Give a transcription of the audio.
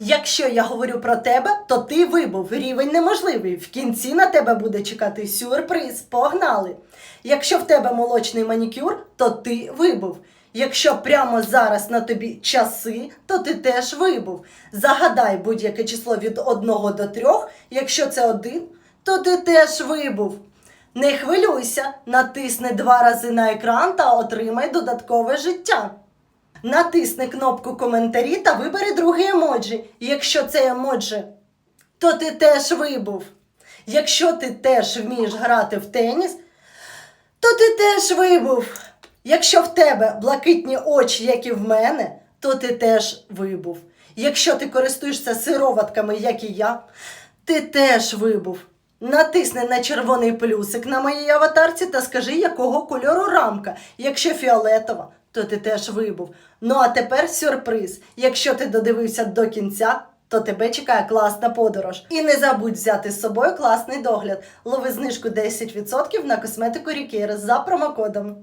Якщо я говорю про тебе, то ти вибув. Рівень неможливий. В кінці на тебе буде чекати сюрприз. Погнали! Якщо в тебе молочний манікюр, то ти вибув. Якщо прямо зараз на тобі часи, то ти теж вибув. Загадай будь-яке число від 1 до 3. Якщо це 1, то ти теж вибув. Не хвилюйся, натисни два рази на екран та отримай додаткове життя. Натисни кнопку коментарі та вибери другий емоджі. Якщо це емоджі, то ти теж вибув. Якщо ти теж вмієш грати в теніс, то ти теж вибув. Якщо в тебе блакитні очі, як і в мене, то ти теж вибув. Якщо ти користуєшся сироватками, як і я, ти теж вибув. Натисни на червоний плюсик на моїй аватарці та скажи, якого кольору рамка. Якщо фіолетова, то ти теж вибув. Ну а тепер сюрприз. Якщо ти додивився до кінця, то тебе чекає класна подорож. І не забудь взяти з собою класний догляд. Лови знижку 10% на косметику Рікер за промокодом.